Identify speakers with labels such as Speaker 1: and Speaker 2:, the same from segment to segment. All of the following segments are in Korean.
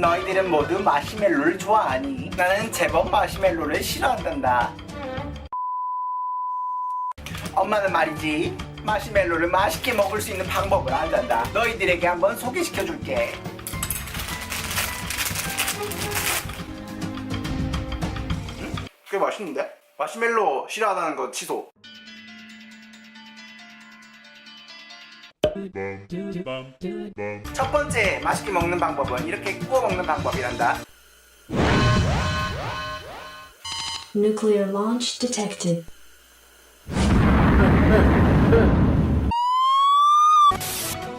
Speaker 1: 너희들은 모두 마시멜로를 좋아하니 나는 제법 마시멜로를 싫어한단다. 엄마는 말이지 마시멜로를 맛있게 먹을 수 있는 방법을 안단다. 너희들에게 한번 소개시켜 줄게. 꽤 맛있는데? 마시멜로 싫어하다는 거 취소. 첫 번째 맛있게 먹는 방법은 이렇게 구워 먹는 방법이란다.
Speaker 2: Nuclear launch detected.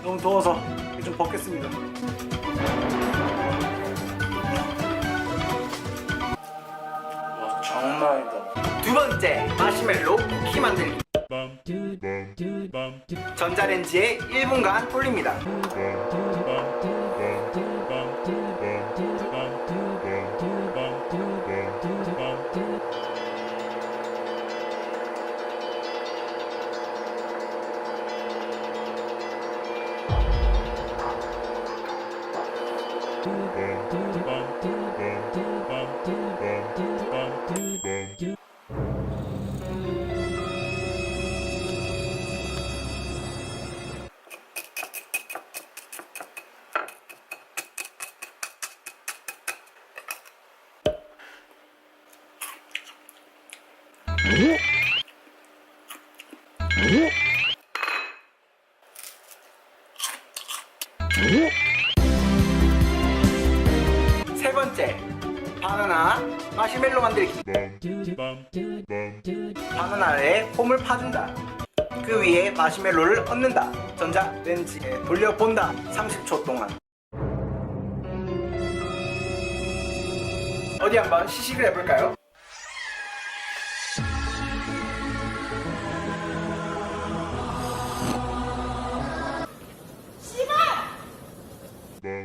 Speaker 1: 너무 더워서 좀 벗겠습니다. 와 정말이다. 두 번째 마시멜로 쿠키 만들기. 전자레인지에 1분간 돌립니다. 세 번째 바나나 마시멜로 만들기. 바나나에 홈을 파준다. 그 위에 마시멜로를 얹는다. 전자레인지에 돌려본다. 30초 동안. 어디 한번 시식을 해볼까요?